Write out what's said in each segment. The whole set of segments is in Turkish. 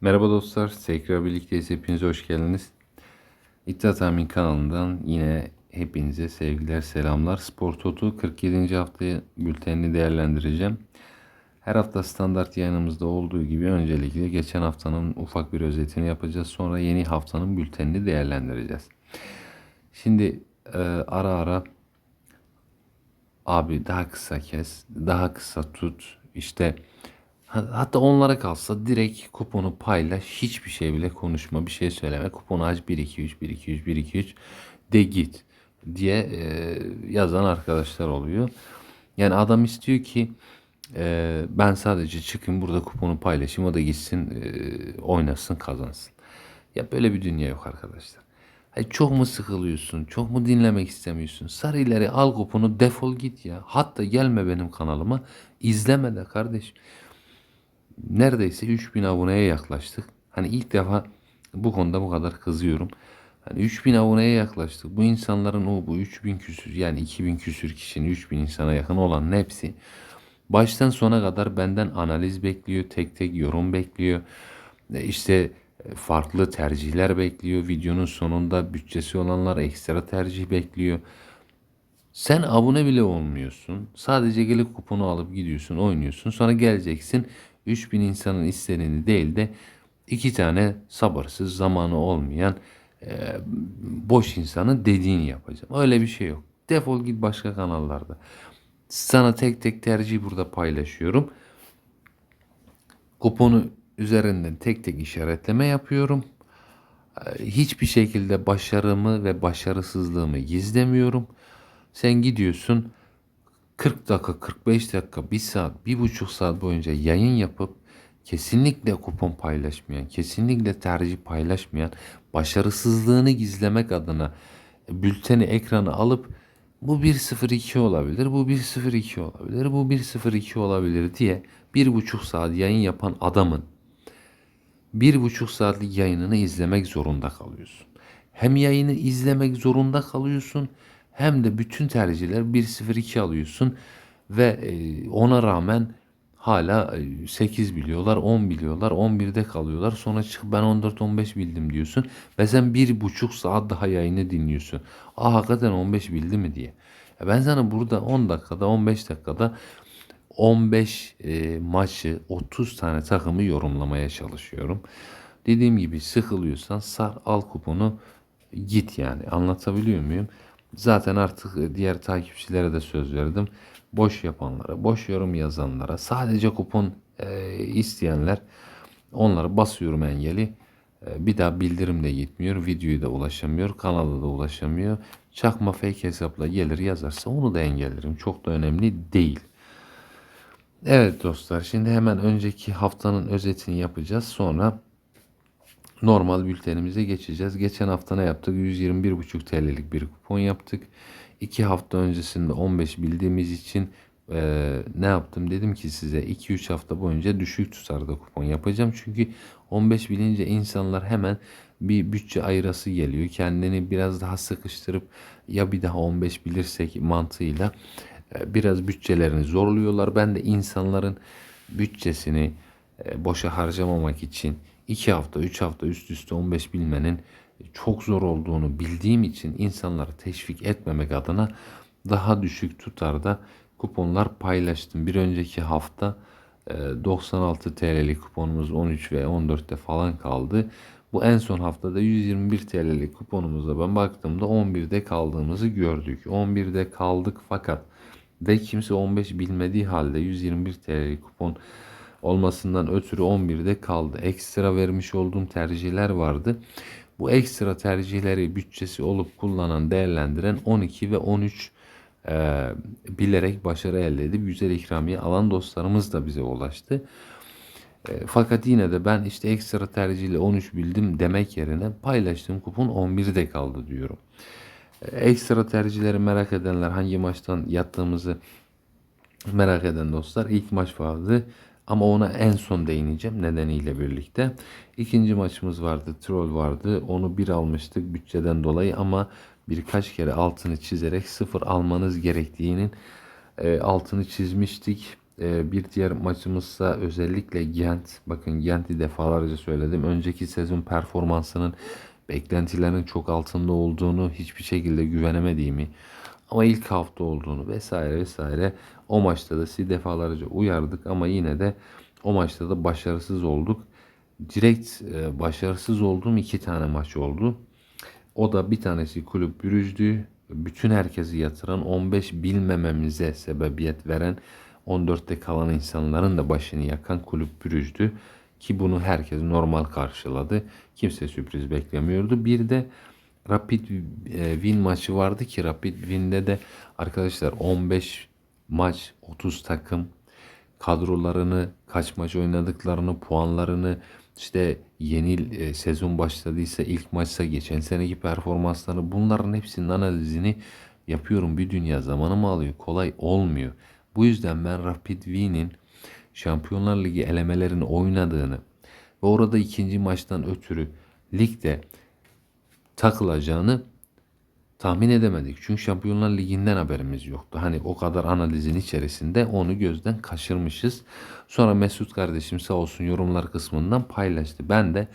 Merhaba dostlar, tekrar birlikteyiz. Hepinize hoş geldiniz. İddia Tahmin kanalından yine hepinize sevgiler, selamlar. Spor Toto 47. haftayı bültenini değerlendireceğim. Her hafta standart yayınımızda olduğu gibi öncelikle geçen haftanın ufak bir özetini yapacağız. Sonra yeni haftanın bültenini değerlendireceğiz. Şimdi e, ara ara abi daha kısa kes, daha kısa tut. İşte Hatta onlara kalsa direkt kuponu paylaş. Hiçbir şey bile konuşma. Bir şey söyleme. Kuponu aç 1 2 3 1 2 3 1 2 3 de git diye e, yazan arkadaşlar oluyor. Yani adam istiyor ki e, ben sadece çıkayım burada kuponu paylaşayım o da gitsin e, oynasın kazansın. Ya böyle bir dünya yok arkadaşlar. Hayır, çok mu sıkılıyorsun? Çok mu dinlemek istemiyorsun? Sarı ileri al kuponu defol git ya. Hatta gelme benim kanalıma. izleme de kardeşim neredeyse 3000 aboneye yaklaştık. Hani ilk defa bu konuda bu kadar kızıyorum. Hani 3000 aboneye yaklaştık. Bu insanların o bu 3000 küsür yani 2000 küsür kişinin 3000 insana yakın olan hepsi baştan sona kadar benden analiz bekliyor. Tek tek yorum bekliyor. E, İşte e, farklı tercihler bekliyor. Videonun sonunda bütçesi olanlar ekstra tercih bekliyor. Sen abone bile olmuyorsun. Sadece gelip kuponu alıp gidiyorsun, oynuyorsun. Sonra geleceksin 3000 insanın istediğini değil de iki tane sabırsız, zamanı olmayan e, boş insanın dediğini yapacağım. Öyle bir şey yok. Defol git başka kanallarda. Sana tek tek tercih burada paylaşıyorum. Kuponu üzerinden tek tek işaretleme yapıyorum. E, Hiçbir şekilde başarımı ve başarısızlığımı gizlemiyorum. Sen gidiyorsun 40 dakika, 45 dakika, 1 saat, 1,5 saat boyunca yayın yapıp kesinlikle kupon paylaşmayan, kesinlikle tercih paylaşmayan, başarısızlığını gizlemek adına bülteni ekranı alıp bu 102 olabilir, bu 102 olabilir, bu 102 olabilir diye 1,5 saat yayın yapan adamın bir buçuk saatlik yayınını izlemek zorunda kalıyorsun. Hem yayını izlemek zorunda kalıyorsun hem de bütün tercihler 1-0-2 alıyorsun ve e, ona rağmen hala e, 8 biliyorlar, 10 biliyorlar, 11'de kalıyorlar. Sonra çık ben 14-15 bildim diyorsun ve sen bir buçuk saat daha yayını dinliyorsun. Aa hakikaten 15 bildi mi diye. Ben sana burada 10 dakikada, 15 dakikada 15 e, maçı 30 tane takımı yorumlamaya çalışıyorum. Dediğim gibi sıkılıyorsan sar al kuponu git yani anlatabiliyor muyum? Zaten artık e, diğer takipçilere de söz verdim. Boş yapanlara, boş yorum yazanlara, sadece kupon e, isteyenler onları basıyorum engeli. E, bir daha bildirim de gitmiyor, videoyu da ulaşamıyor, kanala da ulaşamıyor. Çakma fake hesapla gelir yazarsa onu da engellerim. Çok da önemli değil. Evet dostlar şimdi hemen önceki haftanın özetini yapacağız. Sonra normal bültenimize geçeceğiz. Geçen hafta ne yaptık? 121,5 TL'lik bir kupon yaptık. 2 hafta öncesinde 15 bildiğimiz için eee, ne yaptım? Dedim ki size 2-3 hafta boyunca düşük tutarda kupon yapacağım. Çünkü 15 bilince insanlar hemen bir bütçe ayırası geliyor. Kendini biraz daha sıkıştırıp ya bir daha 15 bilirsek mantığıyla e, biraz bütçelerini zorluyorlar. Ben de insanların bütçesini e, boşa harcamamak için 2 hafta 3 hafta üst üste 15 bilmenin çok zor olduğunu bildiğim için insanları teşvik etmemek adına daha düşük tutarda kuponlar paylaştım. Bir önceki hafta e, 96 TL'lik kuponumuz 13 ve 14'te falan kaldı. Bu en son haftada 121 TL'lik kuponumuzda ben baktığımda 11'de kaldığımızı gördük. 11'de kaldık fakat ve kimse 15 bilmediği halde 121 TL kupon olmasından ötürü 11'de kaldı. Ekstra vermiş olduğum tercihler vardı. Bu ekstra tercihleri bütçesi olup kullanan, değerlendiren 12 ve 13 e, bilerek başarı elde edip güzel ikramiye alan dostlarımız da bize ulaştı. E, fakat yine de ben işte ekstra tercihle 13 bildim demek yerine paylaştığım kupon 11'de kaldı diyorum. E, Ekstra tercihleri merak edenler hangi maçtan yattığımızı merak eden dostlar ilk maç vardı ama ona en son değineceğim nedeniyle birlikte. İkinci maçımız vardı, troll vardı. Onu bir almıştık bütçeden dolayı ama birkaç kere altını çizerek sıfır almanız gerektiğinin e, altını çizmiştik. Ee, bir diğer maçımızsa özellikle Gent. Bakın Gent'i defalarca söyledim. Önceki sezon performansının beklentilerin çok altında olduğunu hiçbir şekilde güvenemediğimi ama ilk hafta olduğunu vesaire vesaire o maçta da sizi defalarca uyardık ama yine de o maçta da başarısız olduk. Direkt e, başarısız olduğum iki tane maç oldu. O da bir tanesi kulüp bürüzdü. Bütün herkesi yatıran 15 bilmememize sebebiyet veren 14'te kalan insanların da başını yakan kulüp bürüzdü. Ki bunu herkes normal karşıladı. Kimse sürpriz beklemiyordu. Bir de Rapid e, Win maçı vardı ki Rapid Win'de de arkadaşlar 15 maç 30 takım kadrolarını, kaç maç oynadıklarını, puanlarını, işte yeni e, sezon başladıysa ilk maçsa geçen seneki performanslarını bunların hepsinin analizini yapıyorum. Bir dünya zamanımı alıyor. Kolay olmuyor. Bu yüzden ben Rapid Wien'in Şampiyonlar Ligi elemelerini oynadığını ve orada ikinci maçtan ötürü ligde takılacağını tahmin edemedik. Çünkü Şampiyonlar Ligi'nden haberimiz yoktu. Hani o kadar analizin içerisinde onu gözden kaçırmışız. Sonra Mesut kardeşim sağ olsun yorumlar kısmından paylaştı. Ben de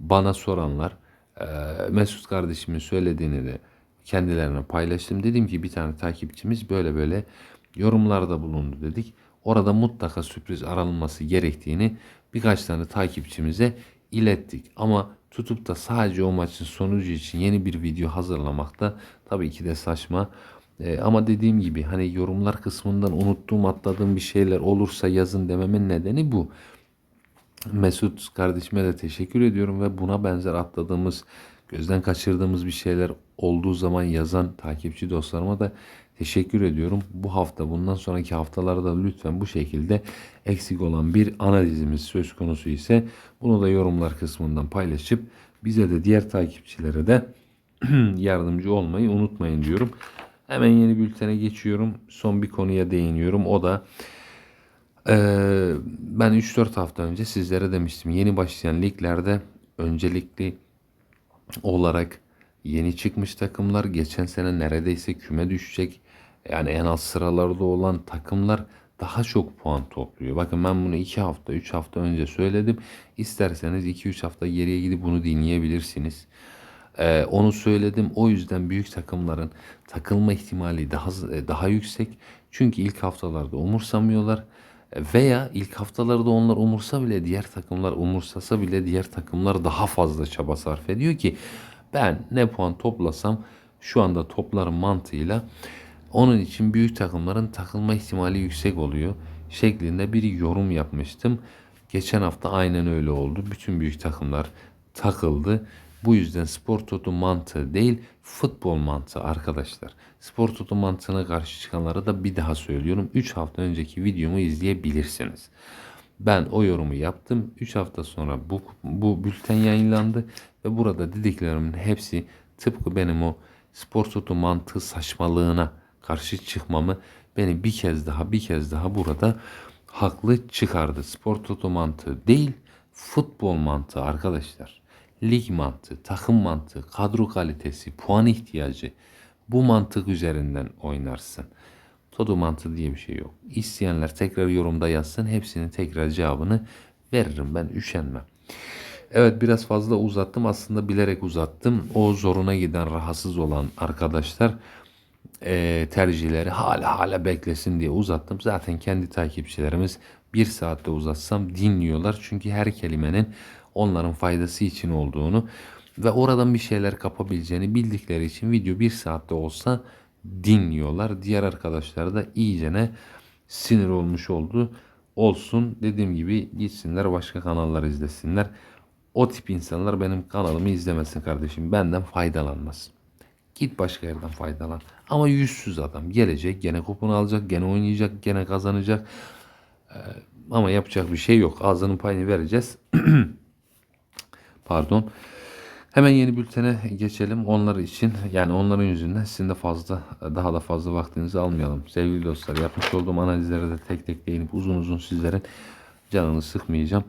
bana soranlar e, Mesut kardeşimin söylediğini de kendilerine paylaştım. Dedim ki bir tane takipçimiz böyle böyle yorumlarda bulundu dedik. Orada mutlaka sürpriz aranılması gerektiğini birkaç tane takipçimize ilettik. Ama tutup da sadece o maçın sonucu için yeni bir video hazırlamak da tabii ki de saçma. Ee, ama dediğim gibi hani yorumlar kısmından unuttuğum atladığım bir şeyler olursa yazın dememin nedeni bu. Mesut kardeşime de teşekkür ediyorum ve buna benzer atladığımız, gözden kaçırdığımız bir şeyler olduğu zaman yazan takipçi dostlarıma da teşekkür ediyorum. Bu hafta bundan sonraki haftalarda lütfen bu şekilde eksik olan bir analizimiz söz konusu ise bunu da yorumlar kısmından paylaşıp bize de diğer takipçilere de yardımcı olmayı unutmayın diyorum. Hemen yeni bültene geçiyorum. Son bir konuya değiniyorum. O da ee, ben 3-4 hafta önce sizlere demiştim. Yeni başlayan liglerde öncelikli olarak yeni çıkmış takımlar geçen sene neredeyse küme düşecek. Yani en alt sıralarda olan takımlar daha çok puan topluyor. Bakın ben bunu 2 hafta 3 hafta önce söyledim. İsterseniz 2-3 hafta geriye gidip bunu dinleyebilirsiniz. Ee, onu söyledim. O yüzden büyük takımların takılma ihtimali daha daha yüksek. Çünkü ilk haftalarda umursamıyorlar. Veya ilk haftalarda onlar umursa bile diğer takımlar umursasa bile diğer takımlar daha fazla çaba sarf ediyor ki ben ne puan toplasam şu anda toplarım mantığıyla onun için büyük takımların takılma ihtimali yüksek oluyor şeklinde bir yorum yapmıştım. Geçen hafta aynen öyle oldu. Bütün büyük takımlar takıldı. Bu yüzden spor toto mantığı değil futbol mantığı arkadaşlar. Spor toto mantığına karşı çıkanlara da bir daha söylüyorum. 3 hafta önceki videomu izleyebilirsiniz. Ben o yorumu yaptım. 3 hafta sonra bu, bu bülten yayınlandı ve burada dediklerimin hepsi tıpkı benim o spor toto mantığı saçmalığına karşı çıkmamı beni bir kez daha bir kez daha burada haklı çıkardı. Spor toto mantığı değil futbol mantığı arkadaşlar. Lig mantığı, takım mantığı, kadro kalitesi, puan ihtiyacı bu mantık üzerinden oynarsın. Toto mantığı diye bir şey yok. İsteyenler tekrar yorumda yazsın. Hepsinin tekrar cevabını veririm. Ben üşenmem. Evet biraz fazla uzattım. Aslında bilerek uzattım. O zoruna giden, rahatsız olan arkadaşlar e, tercihleri hala hala beklesin diye uzattım. Zaten kendi takipçilerimiz bir saatte uzatsam dinliyorlar. Çünkü her kelimenin onların faydası için olduğunu ve oradan bir şeyler kapabileceğini bildikleri için video bir saatte olsa dinliyorlar. Diğer arkadaşlar da iyicene sinir olmuş oldu. Olsun dediğim gibi gitsinler başka kanallar izlesinler. O tip insanlar benim kanalımı izlemesin kardeşim. Benden faydalanmaz. Git başka yerden faydalan. Ama yüzsüz adam gelecek gene kuponu alacak gene oynayacak gene kazanacak. Ee, ama yapacak bir şey yok. Ağzının payını vereceğiz. Pardon. Hemen yeni bültene geçelim. Onlar için yani onların yüzünden sizin de fazla daha da fazla vaktinizi almayalım. Sevgili dostlar yapmış olduğum analizlere de tek tek değinip uzun uzun sizlerin canını sıkmayacağım.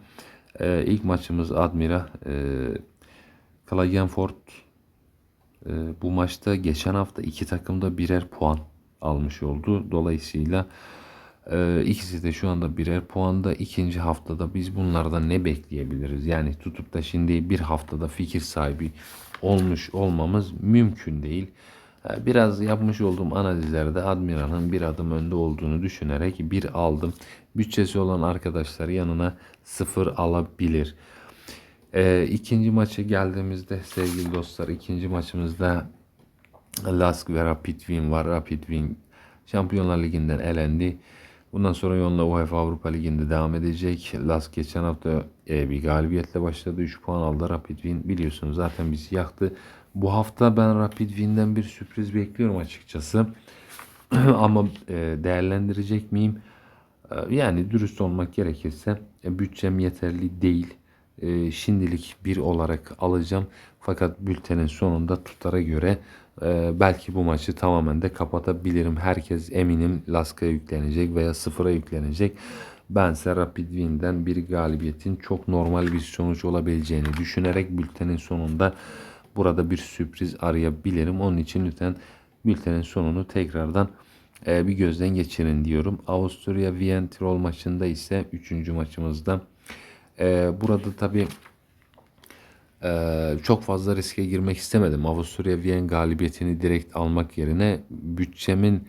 Ee, ilk maçımız Admira e, Klagenfurt bu maçta geçen hafta iki takım da birer puan almış oldu. Dolayısıyla Ee, ikisi de şu anda birer puanda. İkinci haftada biz bunlardan ne bekleyebiliriz? Yani tutup da şimdi bir haftada fikir sahibi olmuş olmamız mümkün değil. Ee, Biraz yapmış olduğum analizlerde Admiral'ın bir adım önde olduğunu düşünerek bir aldım. Bütçesi olan arkadaşlar yanına sıfır alabilir. Ee, ikinci maçı geldiğimizde sevgili dostlar ikinci maçımızda Lask ve Rapid Wien var. Rapid Wien Şampiyonlar Ligi'nden elendi. Bundan sonra yoluna UEFA Avrupa Ligi'nde devam edecek. Lask geçen hafta e, bir galibiyetle başladı. 3 puan aldı. Rapid Wien biliyorsunuz zaten bizi yaktı. Bu hafta ben Rapid Wien'den bir sürpriz bekliyorum açıkçası. Ama e, değerlendirecek miyim? E, Yani dürüst olmak gerekirse e, bütçem yeterli değil. E, Şimdilik bir olarak alacağım. Fakat bültenin sonunda tutara göre e, belki bu maçı tamamen de kapatabilirim. Herkes eminim Laska'ya yüklenecek veya sıfıra yüklenecek. Bense Rapid Wien'den bir galibiyetin çok normal bir sonuç olabileceğini düşünerek bültenin sonunda burada bir sürpriz arayabilirim. Onun için lütfen bültenin sonunu tekrardan e, bir gözden geçirin diyorum. Avusturya Wien Tirol maçında ise 3. maçımızda e, burada tabii e, çok fazla riske girmek istemedim. Avusturya Wien galibiyetini direkt almak yerine bütçemin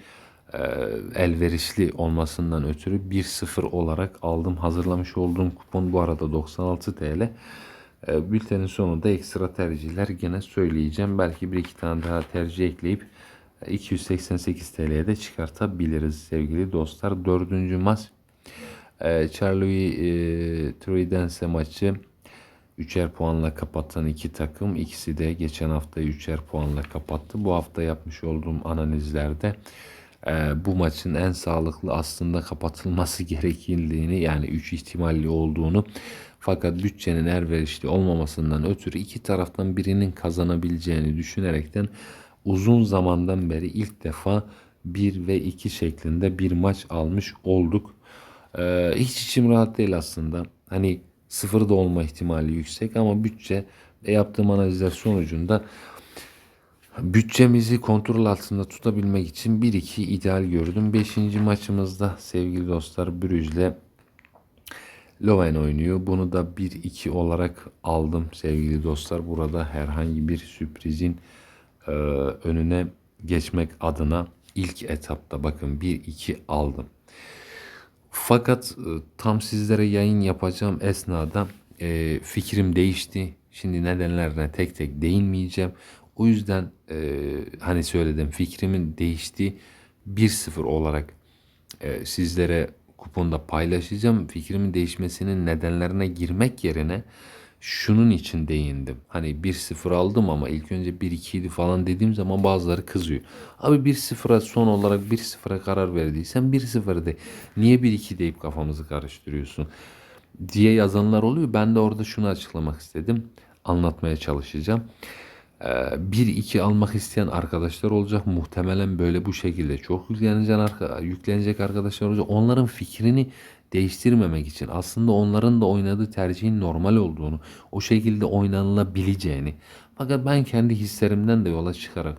e, elverişli olmasından ötürü 1-0 olarak aldım. Hazırlamış olduğum kupon bu arada 96 TL. E, bültenin sonunda ekstra tercihler gene söyleyeceğim. Belki bir iki tane daha tercih ekleyip e, 288 TL'ye de çıkartabiliriz sevgili dostlar. Dördüncü maç e, Charlie e, Truidense maçı. Üçer puanla kapatan iki takım. İkisi de geçen haftayı üçer puanla kapattı. Bu hafta yapmış olduğum analizlerde e, bu maçın en sağlıklı aslında kapatılması gerekildiğini yani 3 ihtimalli olduğunu fakat bütçenin elverişli olmamasından ötürü iki taraftan birinin kazanabileceğini düşünerekten uzun zamandan beri ilk defa 1 ve 2 şeklinde bir maç almış olduk. Ee, hiç içim rahat değil aslında. Hani sıfır da olma ihtimali yüksek ama bütçe ve yaptığım analizler sonucunda bütçemizi kontrol altında tutabilmek için 1-2 ideal gördüm. 5. maçımızda sevgili dostlar Brüj'le Loven oynuyor. Bunu da 1-2 olarak aldım sevgili dostlar. Burada herhangi bir sürprizin e, önüne geçmek adına ilk etapta bakın 1-2 aldım. Fakat e, tam sizlere yayın yapacağım esnada e, fikrim değişti. Şimdi nedenlerine tek tek değinmeyeceğim. O yüzden e, hani söyledim fikrimin değişti 1-0 olarak e, sizlere kuponda paylaşacağım. Fikrimin değişmesinin nedenlerine girmek yerine şunun için değindim. Hani 1-0 aldım ama ilk önce 1-2 idi falan dediğim zaman bazıları kızıyor. Abi 1-0'a son olarak 1-0'a karar verdiysen 1-0 de. Niye 1-2 deyip kafamızı karıştırıyorsun? diye yazanlar oluyor. Ben de orada şunu açıklamak istedim. Anlatmaya çalışacağım. 1-2 almak isteyen arkadaşlar olacak. Muhtemelen böyle bu şekilde çok yüklenecek, arka, yüklenecek arkadaşlar olacak. Onların fikrini değiştirmemek için aslında onların da oynadığı tercihin normal olduğunu, o şekilde oynanılabileceğini. Fakat ben kendi hislerimden de yola çıkarak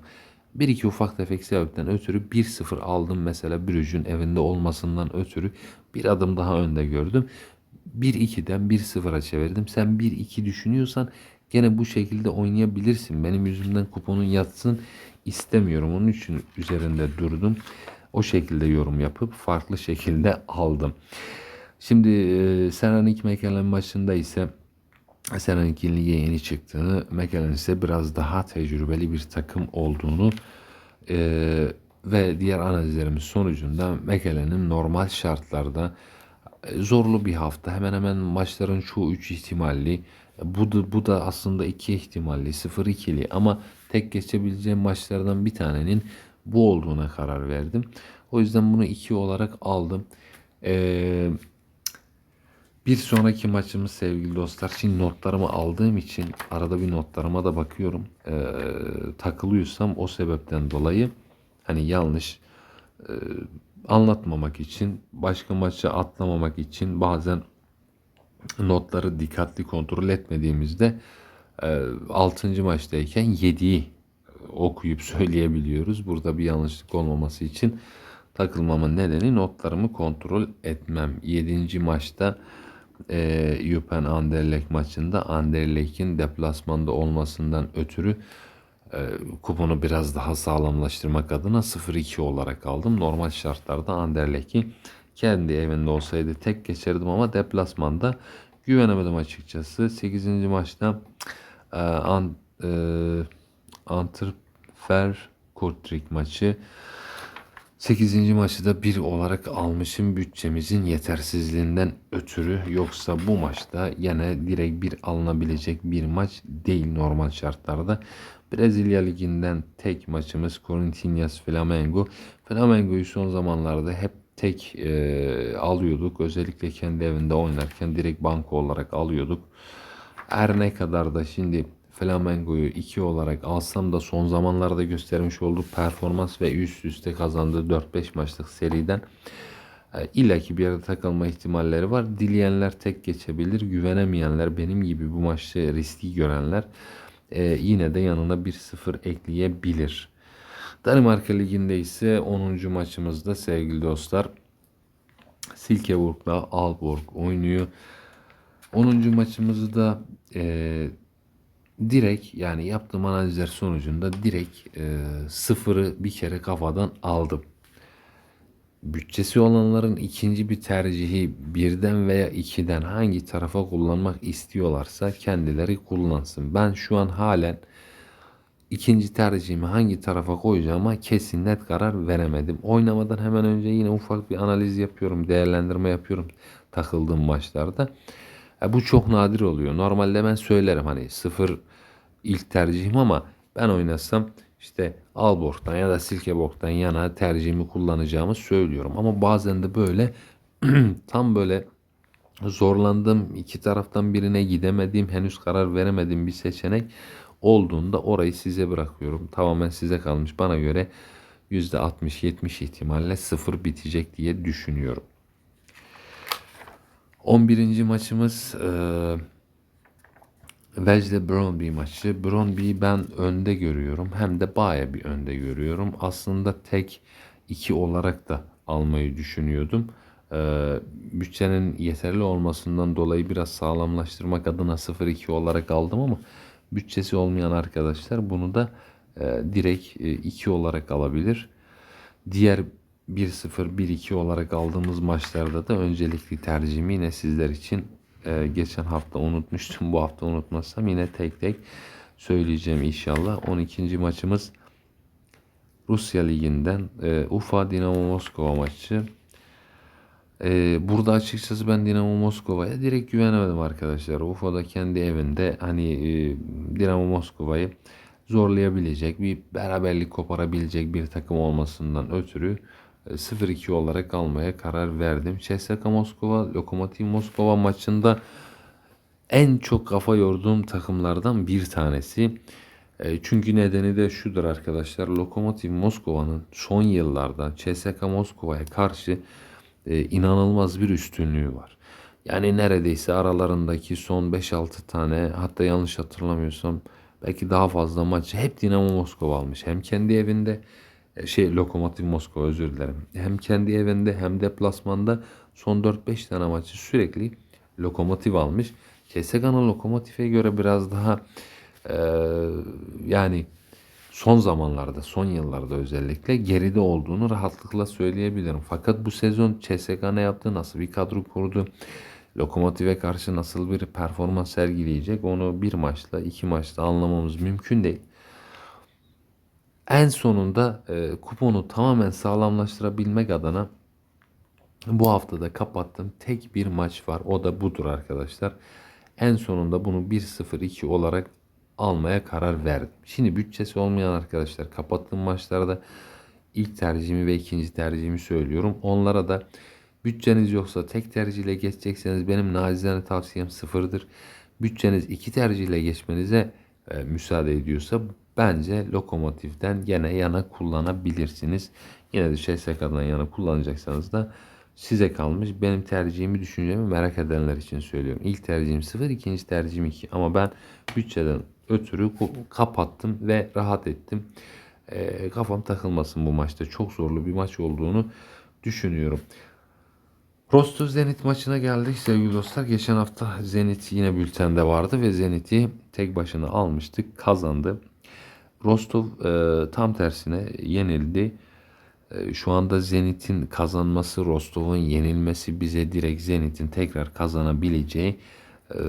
bir iki ufak tefek sebepten ötürü 1-0 aldım mesela Brüj'ün evinde olmasından ötürü bir adım daha önde gördüm. 1-2'den 1-0'a çevirdim. Sen 1-2 düşünüyorsan gene bu şekilde oynayabilirsin. Benim yüzümden kuponun yatsın istemiyorum. Onun için üzerinde durdum. O şekilde yorum yapıp farklı şekilde aldım. Şimdi e, Seranik Mekelen maçında ise Seranik'in lige yeni çıktığını, Mekelen ise biraz daha tecrübeli bir takım olduğunu e, ve diğer analizlerimiz sonucunda Mekelen'in normal şartlarda e, zorlu bir hafta. Hemen hemen maçların çoğu 3 ihtimalli. Bu da, bu da aslında 2 ihtimalli, 0-2'li ama tek geçebileceğim maçlardan bir tanenin bu olduğuna karar verdim. O yüzden bunu 2 olarak aldım. Ee, bir sonraki maçımız sevgili dostlar. Şimdi notlarımı aldığım için arada bir notlarıma da bakıyorum. Ee, takılıyorsam o sebepten dolayı hani yanlış e, anlatmamak için, başka maça atlamamak için bazen notları dikkatli kontrol etmediğimizde e, 6. maçtayken 7'yi okuyup söyleyebiliyoruz. Burada bir yanlışlık olmaması için takılmamın nedeni notlarımı kontrol etmem. 7. maçta e, Jupen Anderlecht maçında Anderlecht'in deplasmanda olmasından ötürü e, kuponu biraz daha sağlamlaştırmak adına 0-2 olarak aldım. Normal şartlarda Anderlecht'i kendi evinde olsaydı tek geçerdim ama deplasmanda güvenemedim açıkçası. 8. maçta e, an, e, Antwerper Kortrijk maçı 8. maçı da bir olarak almışım bütçemizin yetersizliğinden ötürü. Yoksa bu maçta yine direkt bir alınabilecek bir maç değil normal şartlarda. Brezilya Ligi'nden tek maçımız Corinthians Flamengo. Flamengo'yu son zamanlarda hep tek e, alıyorduk. Özellikle kendi evinde oynarken direkt banko olarak alıyorduk. Her ne kadar da şimdi Flamengo'yu 2 olarak alsam da son zamanlarda göstermiş olduğu performans ve üst üste kazandığı 4-5 maçlık seriden e, illaki bir yerde takılma ihtimalleri var. Dileyenler tek geçebilir. Güvenemeyenler benim gibi bu maçta riski görenler e, yine de yanına 1-0 ekleyebilir. Danimarka Ligi'nde ise 10. maçımızda sevgili dostlar Silkeborg'la Aalborg oynuyor. 10. maçımızı da e, direkt yani yaptığım analizler sonucunda direkt e, sıfırı bir kere kafadan aldım. Bütçesi olanların ikinci bir tercihi birden veya ikiden hangi tarafa kullanmak istiyorlarsa kendileri kullansın. Ben şu an halen ikinci tercihimi hangi tarafa koyacağıma kesin net karar veremedim. Oynamadan hemen önce yine ufak bir analiz yapıyorum, değerlendirme yapıyorum takıldığım maçlarda. E, bu çok nadir oluyor. Normalde ben söylerim hani sıfır ilk tercihim ama ben oynasam işte Alborg'dan ya da Silkeborg'dan yana tercihimi kullanacağımı söylüyorum. Ama bazen de böyle tam böyle zorlandım iki taraftan birine gidemediğim henüz karar veremediğim bir seçenek olduğunda orayı size bırakıyorum. Tamamen size kalmış. Bana göre %60-70 ihtimalle sıfır bitecek diye düşünüyorum. 11. maçımız e, Vejde Brøndby maçı. Brøndby'yi ben önde görüyorum. Hem de baya bir önde görüyorum. Aslında tek 2 olarak da almayı düşünüyordum. Ee, bütçenin yeterli olmasından dolayı biraz sağlamlaştırmak adına 0-2 olarak aldım ama bütçesi olmayan arkadaşlar bunu da e, direkt 2 e, olarak alabilir. Diğer 1-0, 1-2 olarak aldığımız maçlarda da öncelikli tercihimi yine sizler için e, geçen hafta unutmuştum. Bu hafta unutmazsam yine tek tek söyleyeceğim inşallah. 12. maçımız Rusya Ligi'nden e, Ufa Dinamo Moskova maçı. E, burada açıkçası ben Dinamo Moskova'ya direkt güvenemedim arkadaşlar. Ufa'da kendi evinde hani e, Dinamo Moskova'yı zorlayabilecek bir beraberlik koparabilecek bir takım olmasından ötürü 0-2 olarak almaya karar verdim. CSKA Moskova, Lokomotiv Moskova maçında en çok kafa yorduğum takımlardan bir tanesi. E, çünkü nedeni de şudur arkadaşlar. Lokomotiv Moskova'nın son yıllarda CSKA Moskova'ya karşı e, inanılmaz bir üstünlüğü var. Yani neredeyse aralarındaki son 5-6 tane hatta yanlış hatırlamıyorsam belki daha fazla maç hep Dinamo Moskova almış. Hem kendi evinde e, şey Lokomotiv Moskova özür dilerim. Hem kendi evinde hem deplasmanda son 4-5 tane maçı sürekli Lokomotiv almış. CSKA'nın Lokomotiv'e göre biraz daha e, yani son zamanlarda, son yıllarda özellikle geride olduğunu rahatlıkla söyleyebilirim. Fakat bu sezon CSKA ne yaptı, nasıl bir kadro kurdu, Lokomotiv'e karşı nasıl bir performans sergileyecek onu bir maçla, iki maçla anlamamız mümkün değil. En sonunda e, kuponu tamamen sağlamlaştırabilmek adına bu haftada kapattığım tek bir maç var. O da budur arkadaşlar. En sonunda bunu 1-0-2 olarak almaya karar verdim. Şimdi bütçesi olmayan arkadaşlar kapattığım maçlarda ilk tercihimi ve ikinci tercihimi söylüyorum. Onlara da bütçeniz yoksa tek tercihle geçecekseniz benim nacizane tavsiyem sıfırdır. Bütçeniz iki tercihle geçmenize e, müsaade ediyorsa bence lokomotiften gene yana kullanabilirsiniz. Yine de CSK'dan yana kullanacaksanız da size kalmış. Benim tercihimi, düşüncemi merak edenler için söylüyorum. İlk tercihim 0, ikinci tercihim 2. Ama ben bütçeden ötürü kapattım ve rahat ettim. e, kafam takılmasın bu maçta. Çok zorlu bir maç olduğunu düşünüyorum. Rostov Zenit maçına geldik sevgili dostlar. Geçen hafta Zenit yine bültende vardı ve Zenit'i tek başına almıştık. Kazandı. Rostov e, tam tersine yenildi. E, şu anda Zenit'in kazanması, Rostov'un yenilmesi bize direkt Zenit'in tekrar kazanabileceği e,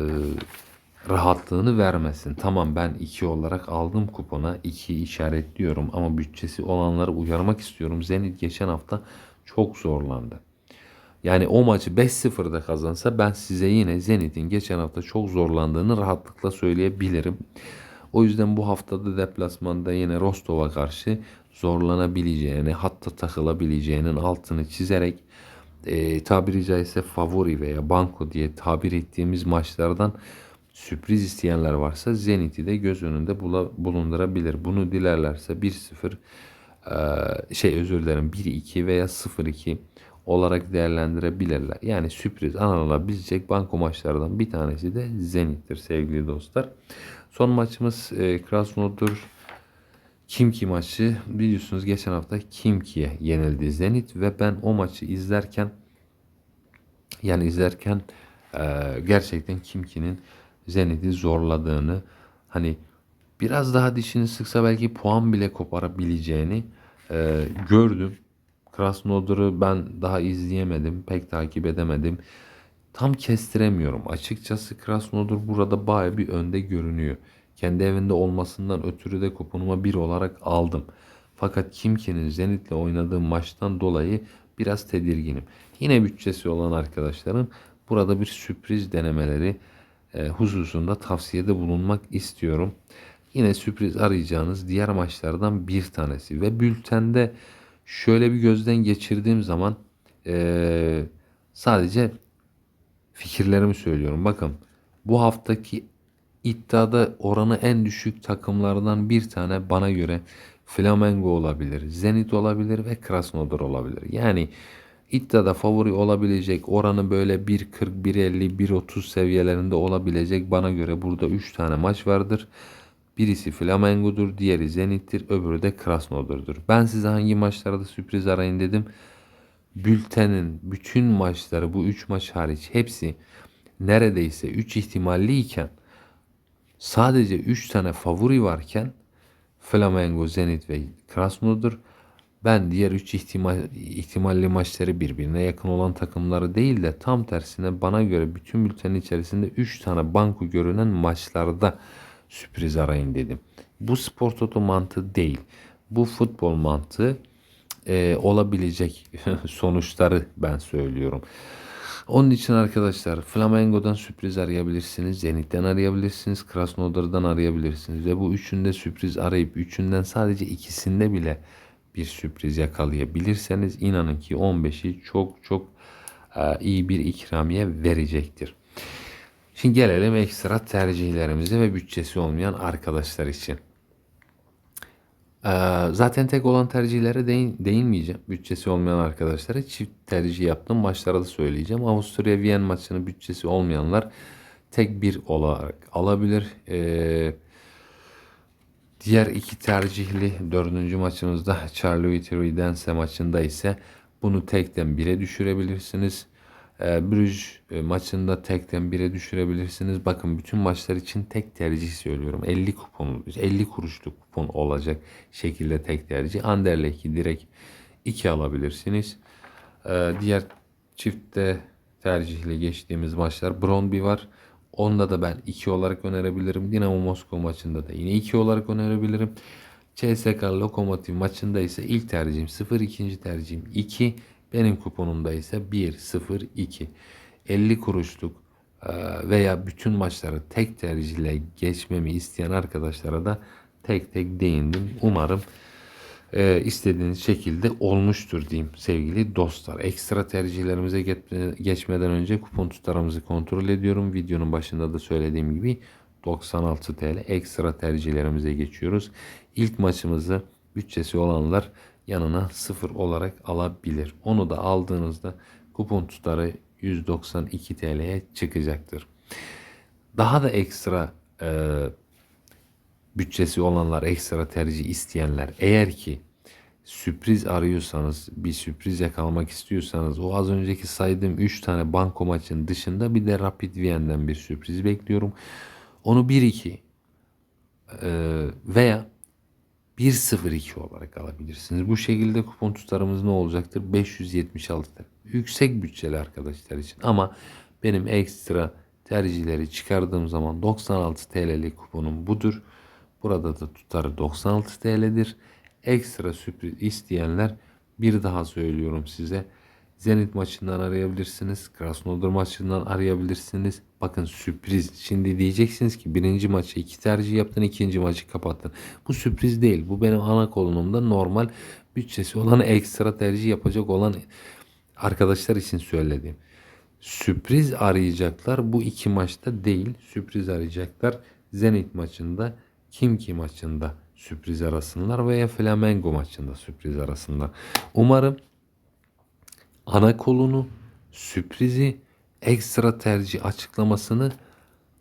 rahatlığını vermesin. Tamam ben 2 olarak aldım kupona. 2 işaretliyorum ama bütçesi olanları uyarmak istiyorum. Zenit geçen hafta çok zorlandı. Yani o maçı 5-0'da kazansa ben size yine Zenit'in geçen hafta çok zorlandığını rahatlıkla söyleyebilirim. O yüzden bu haftada deplasmanda yine Rostov'a karşı zorlanabileceğini, hatta takılabileceğinin altını çizerek e, tabiri caizse favori veya banko diye tabir ettiğimiz maçlardan sürpriz isteyenler varsa Zenit'i de göz önünde bulundurabilir. Bunu dilerlerse 1-0 e, şey özür dilerim 1-2 veya 0-2 olarak değerlendirebilirler. Yani sürpriz anılabilecek banko maçlardan bir tanesi de Zenit'tir sevgili dostlar. Son maçımız e, Krasnodar Kimki maçı biliyorsunuz geçen hafta Kimki'ye yenildi Zenit ve ben o maçı izlerken yani izlerken e, gerçekten Kimki'nin Zenit'i zorladığını hani biraz daha dişini sıksa belki puan bile koparabileceğini e, gördüm. Krasnodar'ı ben daha izleyemedim, pek takip edemedim. Tam kestiremiyorum. Açıkçası Krasnodar burada baya bir önde görünüyor. Kendi evinde olmasından ötürü de kuponuma bir olarak aldım. Fakat Kimki'nin Zenit'le oynadığı maçtan dolayı biraz tedirginim. Yine bütçesi olan arkadaşların burada bir sürpriz denemeleri hususunda tavsiyede bulunmak istiyorum. Yine sürpriz arayacağınız diğer maçlardan bir tanesi ve bültende şöyle bir gözden geçirdiğim zaman e, sadece fikirlerimi söylüyorum. Bakın bu haftaki iddiada oranı en düşük takımlardan bir tane bana göre Flamengo olabilir, Zenit olabilir ve Krasnodar olabilir. Yani iddiada favori olabilecek oranı böyle 1.40, 1.50, 1.30 seviyelerinde olabilecek bana göre burada 3 tane maç vardır. Birisi Flamengo'dur, diğeri Zenit'tir, öbürü de Krasnodar'dır. Ben size hangi maçlarda sürpriz arayın dedim. Bültenin bütün maçları bu 3 maç hariç hepsi neredeyse 3 ihtimalli iken sadece 3 tane favori varken Flamengo, Zenit ve Krasnodar ben diğer 3 ihtimal, ihtimalli maçları birbirine yakın olan takımları değil de tam tersine bana göre bütün bültenin içerisinde 3 tane banko görünen maçlarda sürpriz arayın dedim. Bu spor toto mantığı değil. Bu futbol mantığı e, olabilecek sonuçları ben söylüyorum. Onun için arkadaşlar Flamengo'dan sürpriz arayabilirsiniz. Zenit'ten arayabilirsiniz. Krasnodar'dan arayabilirsiniz. Ve bu üçünde sürpriz arayıp üçünden sadece ikisinde bile bir sürpriz yakalayabilirseniz inanın ki 15'i çok çok e, iyi bir ikramiye verecektir. Şimdi gelelim ekstra tercihlerimize ve bütçesi olmayan arkadaşlar için. Ee, zaten tek olan tercihlere değin, değinmeyeceğim. Bütçesi olmayan arkadaşlara çift tercih yaptım. Maçlara da söyleyeceğim. Avusturya Viyen maçını bütçesi olmayanlar tek bir olarak alabilir. Ee, diğer iki tercihli dördüncü maçımızda Charlie Dense maçında ise bunu tekten bire düşürebilirsiniz. E, Brüj maçında tekten 1'e düşürebilirsiniz. Bakın bütün maçlar için tek tercih söylüyorum. 50 kupon, 50 kuruşluk kupon olacak şekilde tek tercih. Anderlecht'i direkt 2 alabilirsiniz. E, diğer çiftte tercihli geçtiğimiz maçlar Brondby var. Onda da ben 2 olarak önerebilirim. Dinamo Moskova maçında da yine 2 olarak önerebilirim. CSK Lokomotiv maçında ise ilk tercihim 0, ikinci tercihim 2. Benim kuponumda ise 1, 0, 2. 50 kuruşluk e, veya bütün maçları tek tercihle geçmemi isteyen arkadaşlara da tek tek değindim. Umarım e, istediğiniz şekilde olmuştur diyeyim sevgili dostlar. Ekstra tercihlerimize geçmeden önce kupon tutarımızı kontrol ediyorum. Videonun başında da söylediğim gibi 96 TL ekstra tercihlerimize geçiyoruz. İlk maçımızı bütçesi olanlar yanına sıfır olarak alabilir. Onu da aldığınızda kupon tutarı 192 TL'ye çıkacaktır. Daha da ekstra e, bütçesi olanlar, ekstra tercih isteyenler eğer ki sürpriz arıyorsanız, bir sürpriz yakalamak istiyorsanız o az önceki saydığım 3 tane banko maçın dışında bir de Rapid Vienne'den bir sürpriz bekliyorum. Onu 1-2 e, veya 1-0-2 olarak alabilirsiniz. Bu şekilde kupon tutarımız ne olacaktır? 576 TL. Yüksek bütçeli arkadaşlar için ama benim ekstra tercihleri çıkardığım zaman 96 TL'lik kuponum budur. Burada da tutarı 96 TL'dir. Ekstra sürpriz isteyenler bir daha söylüyorum size. Zenit maçından arayabilirsiniz. Krasnodar maçından arayabilirsiniz. Bakın sürpriz. Şimdi diyeceksiniz ki birinci maçı iki tercih yaptın, ikinci maçı kapattın. Bu sürpriz değil. Bu benim ana kolonumda normal bütçesi olan ekstra tercih yapacak olan arkadaşlar için söylediğim. Sürpriz arayacaklar bu iki maçta değil. Sürpriz arayacaklar Zenit maçında, Kimki maçında sürpriz arasınlar veya Flamengo maçında sürpriz arasınlar. Umarım ana kolunu, sürprizi, ekstra tercih açıklamasını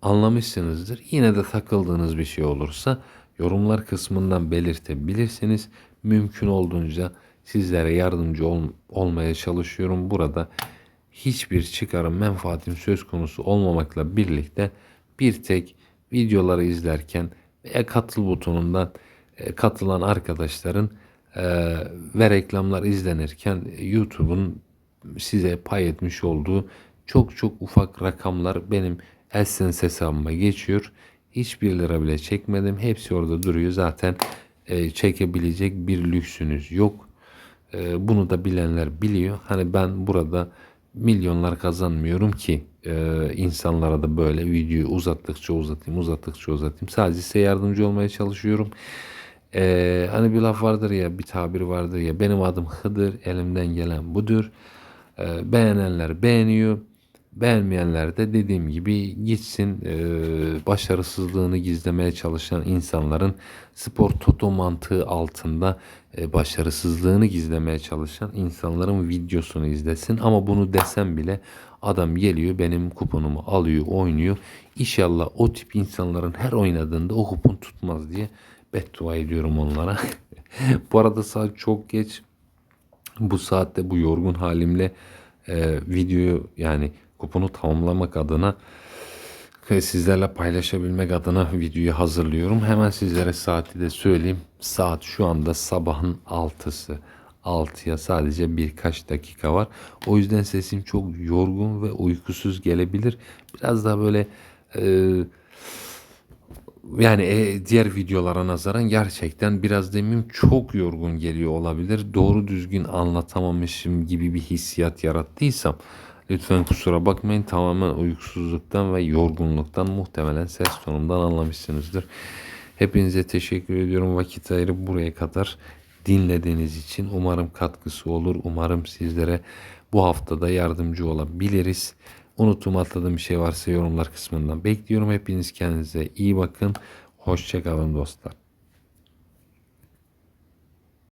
anlamışsınızdır. Yine de takıldığınız bir şey olursa yorumlar kısmından belirtebilirsiniz. Mümkün olduğunca sizlere yardımcı ol- olmaya çalışıyorum. Burada hiçbir çıkarım menfaatim söz konusu olmamakla birlikte bir tek videoları izlerken veya katıl butonundan e, katılan arkadaşların e, ve reklamlar izlenirken YouTube'un size pay etmiş olduğu çok çok ufak rakamlar benim AdSense hesabıma geçiyor. Hiçbir lira bile çekmedim. Hepsi orada duruyor. Zaten e, çekebilecek bir lüksünüz yok. E, bunu da bilenler biliyor. Hani ben burada milyonlar kazanmıyorum ki e, insanlara da böyle videoyu uzattıkça uzatayım, uzattıkça uzatayım. Sadece size yardımcı olmaya çalışıyorum. E, hani bir laf vardır ya, bir tabir vardır ya. Benim adım Hıdır, elimden gelen budur. E, beğenenler beğeniyor. Beğenmeyenler de dediğim gibi gitsin e, başarısızlığını gizlemeye çalışan insanların spor toto mantığı altında e, başarısızlığını gizlemeye çalışan insanların videosunu izlesin. Ama bunu desem bile adam geliyor benim kuponumu alıyor oynuyor. İnşallah o tip insanların her oynadığında o kupon tutmaz diye beddua ediyorum onlara. Bu arada saat çok geç. Bu saatte bu yorgun halimle e, videoyu yani kuponu tamamlamak adına sizlerle paylaşabilmek adına videoyu hazırlıyorum. Hemen sizlere saati de söyleyeyim. Saat şu anda sabahın 6'sı. 6'ya sadece birkaç dakika var. O yüzden sesim çok yorgun ve uykusuz gelebilir. Biraz daha böyle e, yani e, diğer videolara nazaran gerçekten biraz demeyeyim çok yorgun geliyor olabilir. Doğru düzgün anlatamamışım gibi bir hissiyat yarattıysam lütfen kusura bakmayın. Tamamen uykusuzluktan ve yorgunluktan muhtemelen ses tonumdan anlamışsınızdır. Hepinize teşekkür ediyorum vakit ayırıp buraya kadar dinlediğiniz için. Umarım katkısı olur. Umarım sizlere bu haftada yardımcı olabiliriz. Unuttum atladığım bir şey varsa yorumlar kısmından bekliyorum. Hepiniz kendinize iyi bakın. Hoşçakalın dostlar.